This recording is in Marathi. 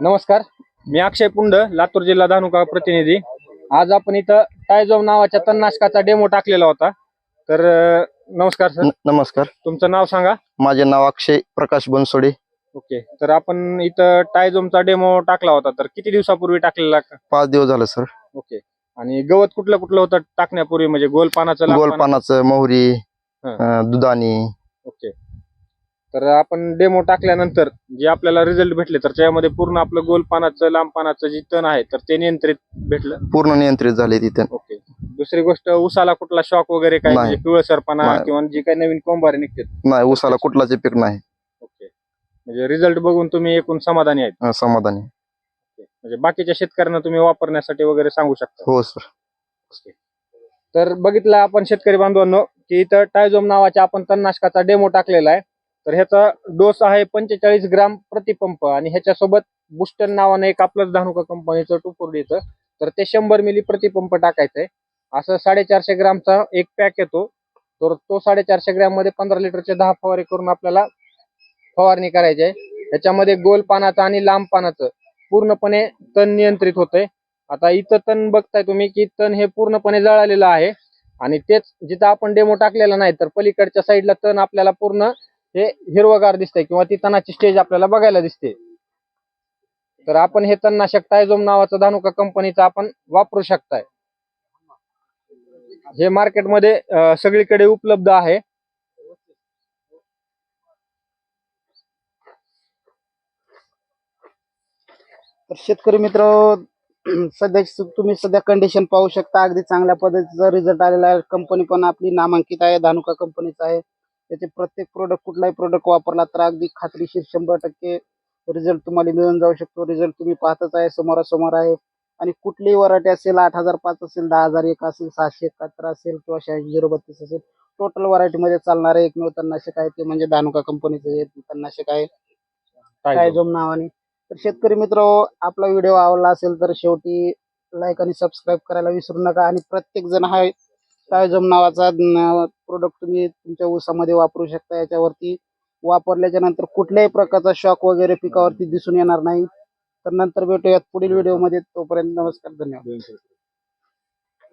नमस्कार मी अक्षय पुंड लातूर जिल्हा धानुका प्रतिनिधी. आज आपण इथं टायझोम नावाच्या तणनाशकाचा डेमो टाकलेला होता. तर नमस्कार सर नमस्कार. तुमचं नाव सांगा. माझे नाव अक्षय प्रकाश बनसोडे. ओके तर आपण इथं टायझोमचा डेमो टाकला होता. तर किती दिवसापूर्वी टाकलेला का? पाच दिवस झाले सर ओके आणि गवत कुठलं कुठलं होतं टाकण्यापूर्वी? म्हणजे गोल पानाचं गोल पानाचं? पानाचं मोहरी हा. अं, दुधानी. ओके तर आपण डेमो टाकल्यानंतर जे आपल्याला रिझल्ट भेटले तर त्यामध्ये पूर्ण आपलं गोल पानाचं लांब पानाचं जे तण आहे तर ते नियंत्रित भेटलं? पूर्ण नियंत्रित झाले तिथे. ओके दुसरी गोष्ट उसाला कुठला शॉक वगैरे काय? नाही. म्हणजे पिवळसरपणा नाही. किंवा जे काही नवीन कोंबारे निघतात. नाही उसाला कुठलाच इफेक्ट नाही. ओके म्हणजे रिझल्ट बघून तुम्ही एकूण समाधानी आहेत. अं, समाधानी. म्हणजे बाकीच्या शेतकऱ्यांना तुम्ही वापरण्यासाठी वगैरे सांगू शकता. हो सर ओके. तर बघितलं आपण शेतकरी बांधवांनो की इथं टायझोम नावाच्या आपण तणनाशकाचा डेमो टाकलेला आहे. तर ह्याचा डोस आहे पंचेचाळीस ग्राम प्रतिपंप आणि ह्याच्यासोबत बुस्टर नावानं एक आपलंच धानुका कंपनीचं टुपूर तर ते शंभर मिली प्रतिपंप टाकायचंय. असं साडेचारशे ग्रामचा एक पॅक येतो. तर तो साडेचारशे ग्रॅममध्ये पंधरा लिटरचे दहा फवारे करून आपल्याला फवारणी करायची आहे. ह्याच्यामध्ये गोल पानाचं आणि लांब पानाचं पूर्णपणे तण नियंत्रित होतंय. आता इथं तण बघताय तुम्ही की तण हे पूर्णपणे जळालेलं आहे. आणि तेच जिथं आपण डेमो टाकलेला नाही तर पलीकडच्या साईडला तण आपल्याला पूर्ण हे हिरवगार दिसतंय किंवा ती तणाची स्टेज आपल्याला बघायला दिसते. तर आपण हे तणनाशक टायझोम नावाचं धानुका कंपनीचा आपण वापरू शकताय. हे मार्केटमध्ये सगळीकडे उपलब्ध आहे. तर शेतकरी मित्र सध्या तुम्ही सध्या कंडिशन पाहू शकता. अगदी चांगल्या पद्धतीचा रिझल्ट आलेला आहे. कंपनी पण आपली नामांकित आहे. धानुका कंपनीचा आहे. त्याचे प्रत्येक प्रोडक्ट कुठलाही प्रोडक्ट वापरला तर अगदी खात्रीशीर शंभर टक्के रिझल्ट तुम्हाला मिळून जाऊ शकतो. रिझल्ट तुम्ही पाहतच आहे समोरासमोर आहे. आणि कुठलीही व्हरायटी असेल आठ हजार पाच असेल दहा हजार एक असेल सहाशे एकाहत्तर असेल किंवा शहाऐंशी झिरो बत्तीस असेल टोटल व्हरायटीमध्ये चालणारे एकमेव तणनाशक आहे ते म्हणजे धानुका कंपनीचं तणनाशक आहे. टायझोम नावाने. तर शेतकरी मित्र आपला व्हिडिओ आवडला असेल तर शेवटी लाईक आणि सबस्क्राईब करायला विसरू नका. आणि प्रत्येक जण हा टायझोम नावाचा प्रोडक्ट तुम्ही तुमच्या ऊसामध्ये वापरू शकता. याच्यावरती वापरल्याच्या नंतर कुठल्याही प्रकारचा शॉक वगैरे पिकावरती दिसून येणार नाही. तर नंतर भेटूयात पुढील व्हिडिओमध्ये तोपर्यंत नमस्कार धन्यवाद.